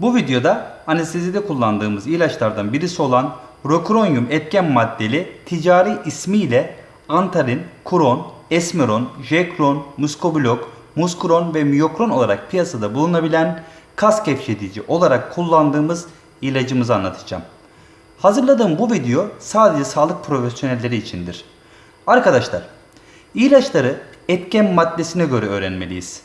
Bu videoda anestezide kullandığımız ilaçlardan birisi olan Rocuronium etken maddeli ticari ismiyle Antarin, Kuron, Esmeron, Jekron, Muscoblok, Muskuron ve Miyokron olarak piyasada bulunabilen kas gevşetici olarak kullandığımız ilacımızı anlatacağım. Hazırladığım bu video sadece sağlık profesyonelleri içindir. Arkadaşlar, ilaçları etken maddesine göre öğrenmeliyiz.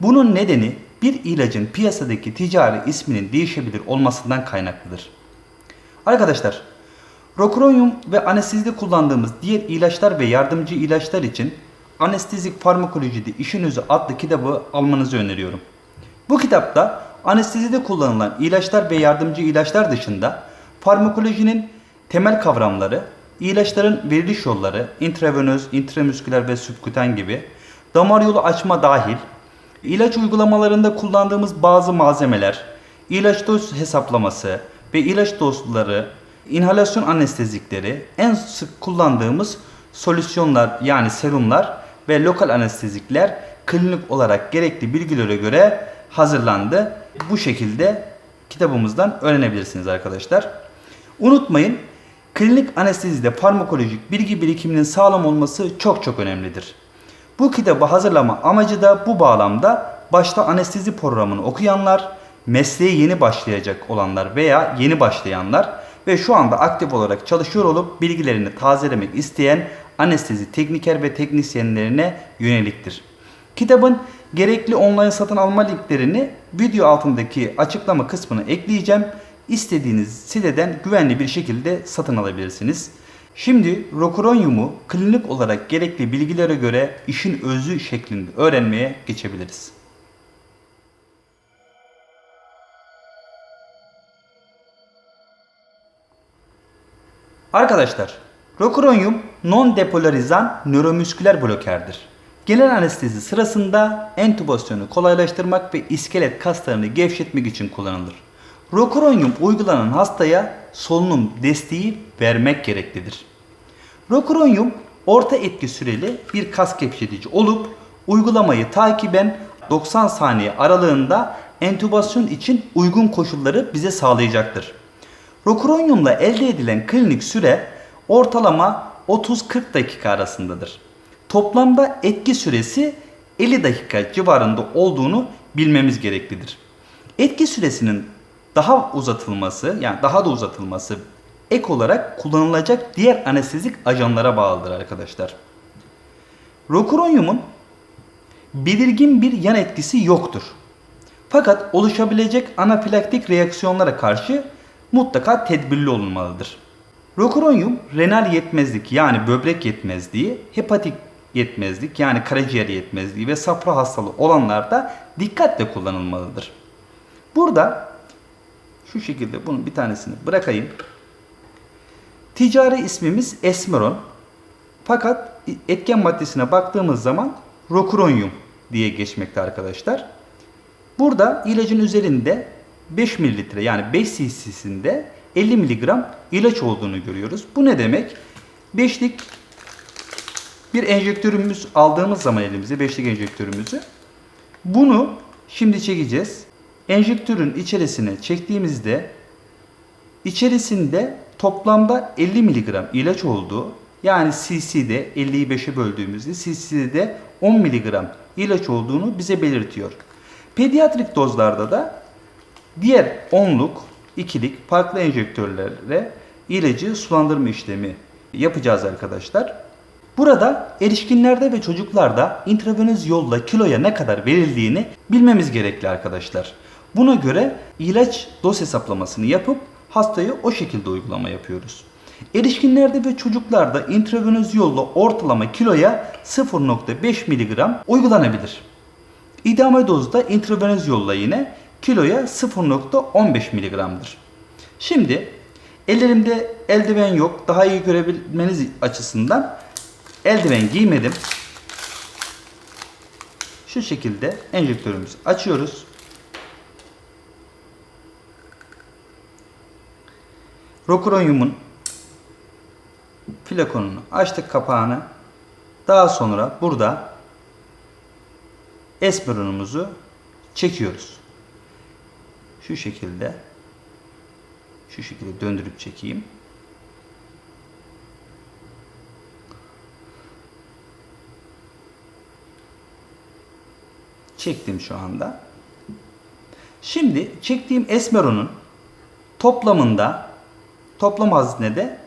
Bunun nedeni bir ilacın piyasadaki ticari isminin değişebilir olmasından kaynaklıdır. Arkadaşlar, Rocuronium ve anestezide kullandığımız diğer ilaçlar ve yardımcı ilaçlar için Anestezik Farmakolojide İşin Özü adlı kitabı almanızı öneriyorum. Bu kitapta anestezide kullanılan ilaçlar ve yardımcı ilaçlar dışında farmakolojinin temel kavramları, ilaçların veriliş yolları, intravenöz, intramüsküler ve subkuten gibi, damar yolu açma dahil, ilaç uygulamalarında kullandığımız bazı malzemeler, ilaç doz hesaplaması ve ilaç dozları, inhalasyon anestezikleri, en sık kullandığımız solüsyonlar yani serumlar ve lokal anestezikler klinik olarak gerekli bilgilere göre hazırlandı. Bu şekilde kitabımızdan öğrenebilirsiniz arkadaşlar. Unutmayın klinik anestezide farmakolojik bilgi birikiminin sağlam olması çok çok önemlidir. Bu kitabı hazırlama amacı da bu bağlamda başta anestezi programını okuyanlar, mesleğe yeni başlayacak olanlar veya yeni başlayanlar ve şu anda aktif olarak çalışıyor olup bilgilerini tazelemek isteyen anestezi tekniker ve teknisyenlerine yöneliktir. Kitabın gerekli online satın alma linklerini video altındaki açıklama kısmına ekleyeceğim. İstediğiniz siteden güvenli bir şekilde satın alabilirsiniz. Şimdi Rocuronium'u klinik olarak gerekli bilgilere göre işin özü şeklinde öğrenmeye geçebiliriz. Arkadaşlar, Rocuronium non-depolarizan nöromüsküler blokerdir. Genel anestezi sırasında entübasyonu kolaylaştırmak ve iskelet kaslarını gevşetmek için kullanılır. Rocuronium uygulanan hastaya solunum desteği vermek gereklidir. Rocuronium orta etki süreli bir kas gevşetici olup uygulamayı takiben 90 saniye aralığında entübasyon için uygun koşulları bize sağlayacaktır. Rocuronium'la elde edilen klinik süre ortalama 30-40 dakika arasındadır. Toplamda etki süresi 50 dakika civarında olduğunu bilmemiz gereklidir. Etki süresinin daha uzatılması yani daha da uzatılması ek olarak kullanılacak diğer anestezik ajanlara bağlıdır arkadaşlar. Rocuronium'un belirgin bir yan etkisi yoktur. Fakat oluşabilecek anafilaktik reaksiyonlara karşı mutlaka tedbirli olunmalıdır. Rocuronium renal yetmezlik yani böbrek yetmezliği, hepatik yetmezlik yani karaciğer yetmezliği ve safra hastalığı olanlarda dikkatle kullanılmalıdır. Burada şu şekilde bunun bir tanesini bırakayım. Ticari ismimiz Esmeron. Fakat etken maddesine baktığımız zaman Rocuronium diye geçmekte arkadaşlar. Burada ilacın üzerinde 5 mililitre yani 5 cc'sinde 50 miligram ilaç olduğunu görüyoruz. Bu ne demek? 5'lik bir enjektörümüz aldığımız zaman elimize 5'lik enjektörümüzü bunu şimdi çekeceğiz. Enjektörün içerisine çektiğimizde içerisinde toplamda 50 miligram ilaç olduğu yani cc'de 50'yi 5'e böldüğümüzde cc'de 10 miligram ilaç olduğunu bize belirtiyor. Pediatrik dozlarda da diğer 10'luk, 2'lik farklı enjektörlerle ilacı sulandırma işlemi yapacağız arkadaşlar. Burada erişkinlerde ve çocuklarda intravenöz yolla kiloya ne kadar verildiğini bilmemiz gerekli arkadaşlar. Buna göre ilaç doz hesaplamasını yapıp hastaya o şekilde uygulama yapıyoruz. Erişkinlerde ve çocuklarda intravenöz yolla ortalama kiloya 0.5 mg uygulanabilir. İdame dozda intravenöz yolla yine kiloya 0.15 mg'dır. Şimdi ellerimde eldiven yok. Daha iyi görebilmeniz açısından eldiven giymedim. Şu şekilde enjektörümüzü açıyoruz. Rocuronium'un flakonunu açtık kapağını. Daha sonra burada esmeronumuzu çekiyoruz. Şu şekilde şu şekilde döndürüp çekeyim. Çektim şu anda. Şimdi çektiğim esmeronun toplamında toplam haznede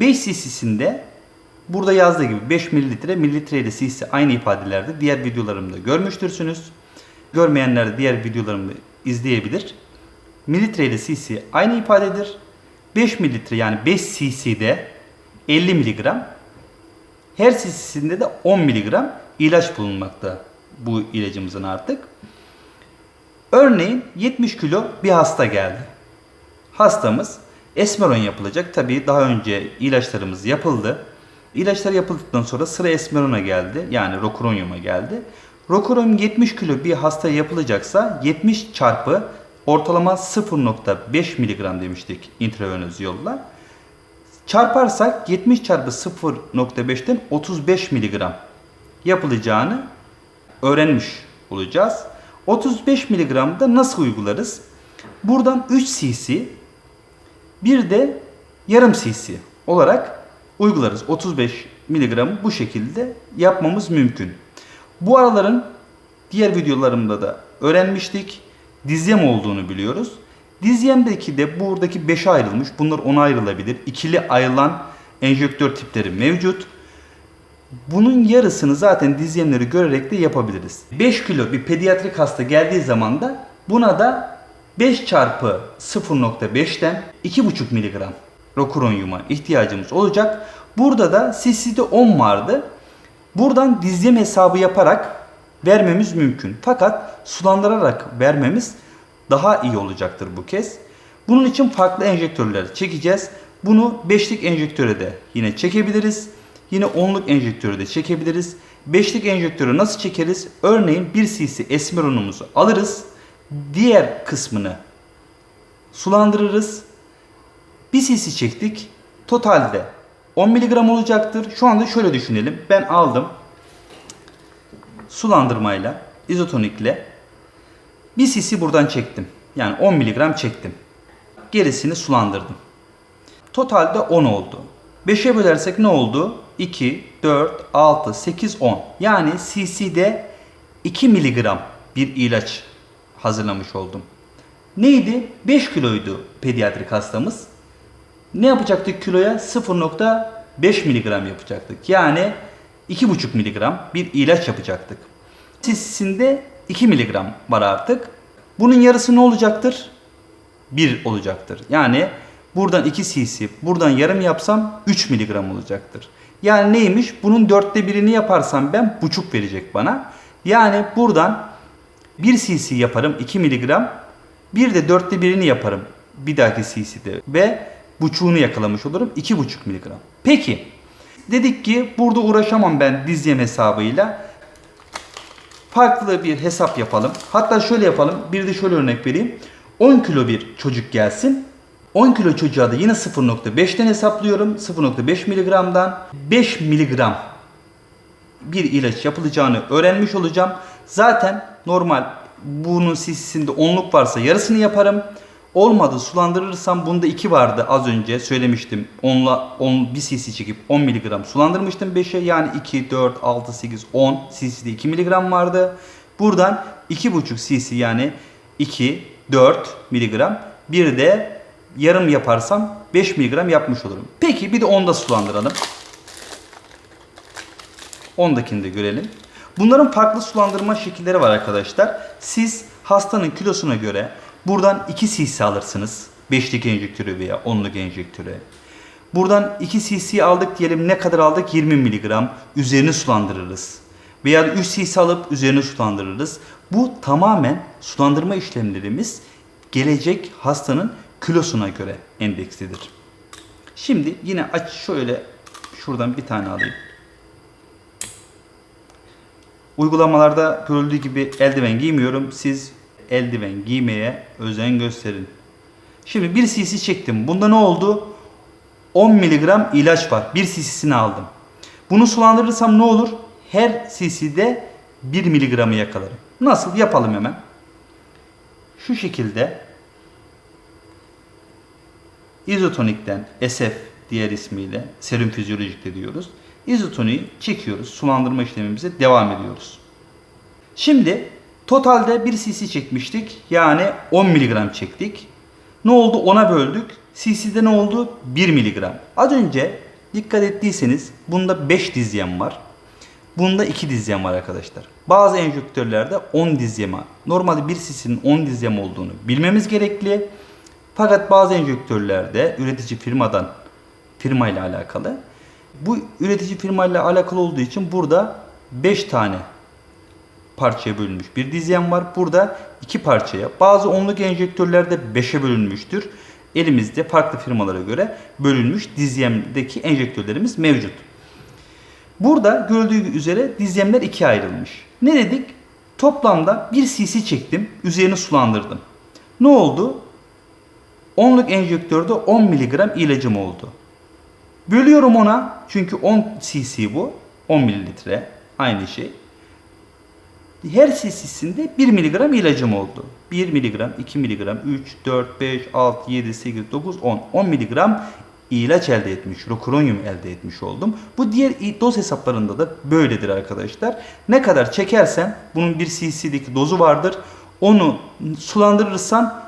5 cc'sinde burada yazdığı gibi 5 mililitre mililitre ile cc aynı ifadelerde diğer videolarımda görmüştürsünüz. Görmeyenler de diğer videolarımı izleyebilir. Mililitre ile cc aynı ifadedir. 5 mililitre yani 5 cc'de 50 miligram her cc'sinde de 10 miligram ilaç bulunmakta bu ilacımızın artık. Örneğin 70 kilo bir hasta geldi. Hastamız esmeron yapılacak. Tabii daha önce ilaçlarımız yapıldı. İlaçlar yapıldıktan sonra sıra esmerona geldi. Yani rokuronyuma geldi. Rokuronyum 70 kilo bir hastaya yapılacaksa 70 çarpı ortalama 0.5 miligram demiştik intravenöz yolla. Çarparsak 70 çarpı 0.5'ten 35 miligram yapılacağını öğrenmiş olacağız. 35 miligramda nasıl uygularız? Buradan 3 cc bir de yarım cc olarak uygularız. 35 miligramı bu şekilde yapmamız mümkün. Bu araların diğer videolarımda da öğrenmiştik. Dizyem olduğunu biliyoruz. Dizyemdeki de buradaki 5'e ayrılmış. Bunlar 10'a ayrılabilir. İkili ayrılan enjektör tipleri mevcut. Bunun yarısını zaten dizyemleri görerek de yapabiliriz. 5 kilo bir pediatrik hasta geldiği zaman da buna da 5 çarpı 0.5'ten 2,5 miligram rokuronyuma ihtiyacımız olacak. Burada da CC'de 10 vardı. Buradan dizyem hesabı yaparak vermemiz mümkün. Fakat sulandırarak vermemiz daha iyi olacaktır bu kez. Bunun için farklı enjektörler çekeceğiz. Bunu 5'lik enjektöre de yine çekebiliriz. Yine 10'luk enjektörü de çekebiliriz. 5'lik enjektörü nasıl çekeriz? Örneğin 1 cc esmeronumuzu alırız. Diğer kısmını sulandırırız. 1 cc çektik. Totalde 10 mg olacaktır. Şu anda şöyle düşünelim. Ben aldım. Sulandırmayla, izotonikle 1 cc buradan çektim. Yani 10 mg çektim. Gerisini sulandırdım. Totalde 10 oldu. 5'e bölersek ne oldu? 2, 4, 6, 8, 10. Yani cc'de 2 miligram bir ilaç hazırlamış oldum. Neydi? 5 kiloydu pediatrik hastamız. Ne yapacaktık kiloya? 0.5 miligram yapacaktık. Yani 2,5 miligram bir ilaç yapacaktık. Cc'sinde 2 miligram var artık. Bunun yarısı ne olacaktır? 1 olacaktır. Yani buradan 2 cc, buradan yarım yapsam 3 miligram olacaktır. Yani neymiş? Bunun dörtte birini yaparsam ben buçuk verecek bana. Yani buradan 1 cc yaparım 2 miligram. Bir de dörtte birini yaparım bir dahaki cc'de ve buçuğunu yakalamış olurum 2,5 miligram. Peki dedik ki burada uğraşamam ben dizyem hesabıyla. Farklı bir hesap yapalım. Hatta şöyle yapalım. Bir de şöyle örnek vereyim. 10 kilo bir çocuk gelsin. 10 kilo çocuğa da yine 0.5'ten hesaplıyorum. 0.5 miligramdan 5 miligram bir ilaç yapılacağını öğrenmiş olacağım. Zaten normal bunun cc'sinde 10'luk varsa yarısını yaparım. Olmadı sulandırırsam bunda 2 vardı az önce söylemiştim. 10'la 10 bir cc çekip 10 miligram sulandırmıştım 5'e. Yani 2, 4, 6, 8, 10 cc'de 2 miligram vardı. Buradan 2,5 cc yani 2, 4 miligram. Bir de yarım yaparsam 5 miligram yapmış olurum. Peki bir de 10'da sulandıralım. 10'dakini de görelim. Bunların farklı sulandırma şekilleri var arkadaşlar. Siz hastanın kilosuna göre buradan 2 cc alırsınız. 5'lik enjektörü veya 10'luk enjektörü. Buradan 2 cc aldık diyelim ne kadar aldık? 20 miligram. Üzerini sulandırırız. Veya 3 cc alıp üzerini sulandırırız. Bu tamamen sulandırma işlemlerimiz gelecek hastanın kilosuna göre endekslidir. Şimdi yine aç şöyle şuradan bir tane alayım. Uygulamalarda görüldüğü gibi eldiven giymiyorum. Siz eldiven giymeye özen gösterin. Şimdi 1 cc çektim. Bunda ne oldu? 10 miligram ilaç var. 1 cc'sini aldım. Bunu sulandırırsam ne olur? Her cc'de 1 miligramı yakalarım. Nasıl? Yapalım hemen. Şu şekilde izotonikten SF diğer ismiyle serum fizyolojikte diyoruz. İzotoniği çekiyoruz. Sulandırma işlemimize devam ediyoruz. Şimdi totalde 1 cc çekmiştik. Yani 10 mg çektik. Ne oldu? 10'a böldük. cc'de ne oldu? 1 mg. Az önce dikkat ettiyseniz bunda 5 dizyem var. Bunda 2 dizyem var arkadaşlar. Bazı enjektörlerde 10 dizyem var. Normalde 1 cc'nin 10 dizyem olduğunu bilmemiz gerekli. Fakat bazı enjektörlerde üretici firmadan firma ile alakalı. Bu üretici firma ile alakalı olduğu için burada 5 tane parçaya bölünmüş bir dizyem var. Burada iki parçaya. Bazı onluk enjektörlerde 5'e bölünmüştür. Elimizde farklı firmalara göre bölünmüş dizyemdeki enjektörlerimiz mevcut. Burada görüldüğü üzere dizyemler ikiye ayrılmış. Ne dedik? Toplamda 1 cc çektim. Üzerini sulandırdım. Ne oldu? Onluk enjektörde 10 mg ilacım oldu. Bölüyorum ona çünkü 10 cc bu. 10 mililitre aynı şey. Her cc'sinde 1 mg ilacım oldu. 1 mg, 2 mg, 3, 4, 5, 6, 7, 8, 9, 10. 10 mg ilaç elde etmiş, rokuronyum elde etmiş oldum. Bu diğer doz hesaplarında da böyledir arkadaşlar. Ne kadar çekersen bunun 1 cc'deki dozu vardır. Onu sulandırırsan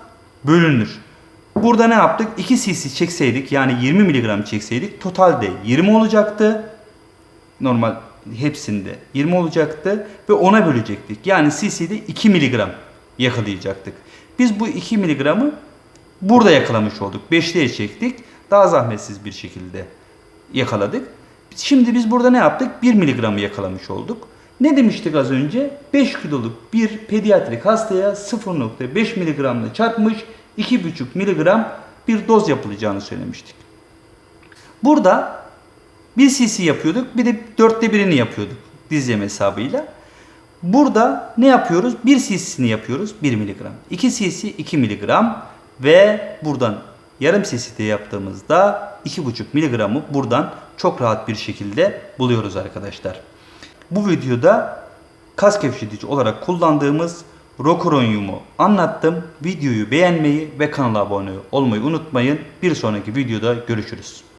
bölünür. Burada ne yaptık? 2 cc çekseydik yani 20 mg çekseydik totalde 20 olacaktı. Normal hepsinde 20 olacaktı ve ona bölecektik. Yani cc'de 2 mg yakalayacaktık. Biz bu 2 mg'ı burada yakalamış olduk. 5'liye çektik. Daha zahmetsiz bir şekilde yakaladık. Şimdi biz burada ne yaptık? 1 mg'ı yakalamış olduk. Ne demiştik az önce? 5 kiloluk bir pediatrik hastaya 0.5 mg çarpmış 2,5 mg bir doz yapılacağını söylemiştik. Burada 1 cc yapıyorduk bir de dörtte birini yapıyorduk dizyem hesabıyla. Burada ne yapıyoruz? 1 cc'sini yapıyoruz 1 mg. 2 cc 2 mg ve buradan yarım cc'de yaptığımızda 2,5 mg'ı buradan çok rahat bir şekilde buluyoruz arkadaşlar. Bu videoda kas gevşetici olarak kullandığımız Rokuronyum'u anlattım. Videoyu beğenmeyi ve kanala abone olmayı unutmayın. Bir sonraki videoda görüşürüz.